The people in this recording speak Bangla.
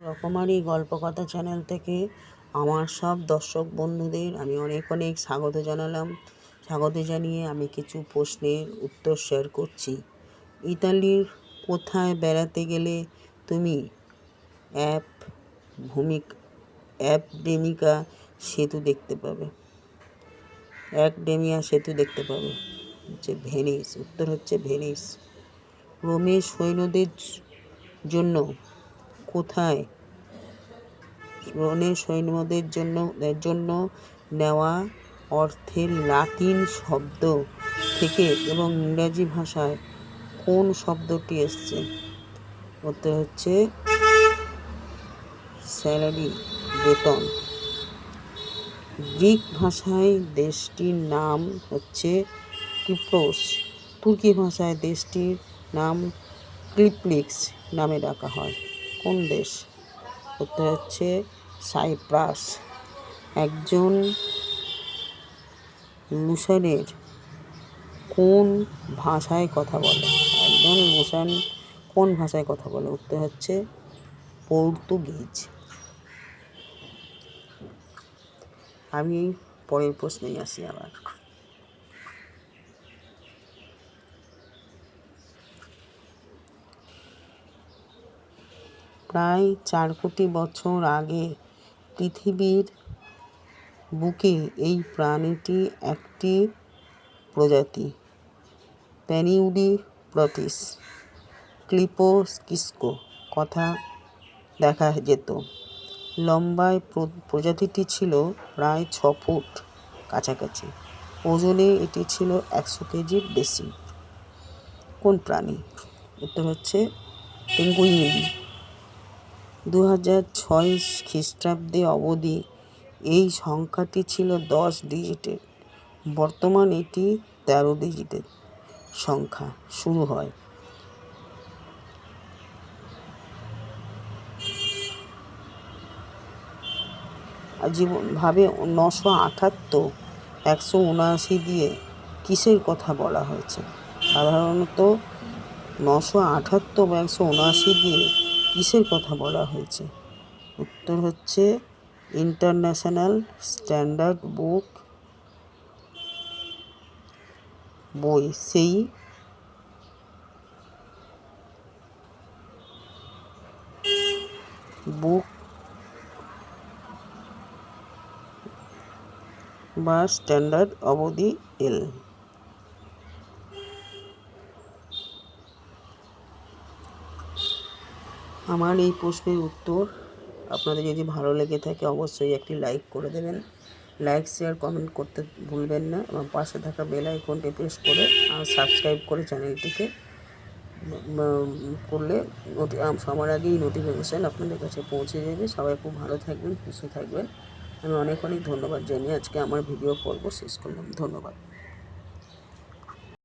রকমারি গল্পকথা চ্যানেল থেকে আমার সব দর্শক বন্ধুদের আমি অনেক অনেক স্বাগত জানালাম। স্বাগত জানিয়ে আমি কিছু প্রশ্নের উত্তর শেয়ার করছি। ইতালির কোথায় বেড়াতে গেলে তুমি অ্যাপ ভূমিক অ্যাপ ডেমিকা সেতু দেখতে পাবে। একডেমিয়া সেতু দেখতে পাবে। হচ্ছে ভেনিস, উত্তর হচ্ছে ভেনিস। রোমের সৈন্যদের জন্য কোথায়? সৈন্যদের জন্য জন্য নেওয়া অর্থের লাতিন শব্দ থেকে এবং ইংরাজি ভাষায় কোন শব্দটি এসছে? উত্তর হচ্ছে স্যালারি, বেতন। গ্রিক ভাষায় দেশটির নাম হচ্ছে কিপ্রোস। তুর্কি ভাষায় দেশটির নাম ক্লিপ্লিক্স নামে ডাকা হয়। কোন দেশ? উত্তর হচ্ছে সাইপ্রাস। একজন লুসানের কোন ভাষায় কথা বলে? একজন লুসান কোন ভাষায় কথা বলে? উত্তর হচ্ছে পর্তুগিজ। আমি পরের প্রশ্নেই আসি আবার। প্রায় চার কোটি বছর আগে পৃথিবীর বুকে এই প্রাণীটি একটি প্রজাতি, প্যানিউডি প্রটিস, ক্লিপোস্কিস্কো। কথা দেখা যেত। লম্বায় প্রজাতিটি ছিল প্রায় ছ ফুট কাছাকাছি। ওজনে এটি ছিল একশো কেজির বেশি। কোন প্রাণী? উত্তর হচ্ছে পেঙ্গুইন। দু হাজার ছয় খ্রিস্টাব্দে অবধি এই সংখ্যাটি ছিল দশ ডিজিটের। বর্তমান এটি তেরো ডিজিটের সংখ্যা শুরু হয়। জীবনভাবে নশো আটাত্তর, একশো উনআশি দিয়ে কিসের কথা বলা হয়েছে? সাধারণত নশো আটাত্তর বা একশো উনআশি দিয়ে কিসের কথা বলা হয়েছে? উত্তর হচ্ছে, ইন্টারন্যাশনাল স্ট্যান্ডার্ড বুক বই। সেই বুক বা স্ট্যান্ডার্ড অবধি এল। আমার এই প্রশ্নের উত্তর আপনাদের যদি ভালো লেগে থাকে অবশ্যই একটি লাইক করে দেবেন। লাইক, শেয়ার, কমেন্ট করতে ভুলবেন না এবং পাশে থাকা বেল আইকনটি প্রেস করে আর সাবস্ক্রাইব করে চ্যানেলটিকে করলে সবার আগেই নোটিফিকেশান আপনাদের কাছে পৌঁছে যাবে। সবাই খুব ভালো থাকবেন, সুস্থ থাকবেন। আমি অনেক অনেক ধন্যবাদ জানিয়ে আজকে আমার ভিডিও পর্ব শেষ করলাম। ধন্যবাদ।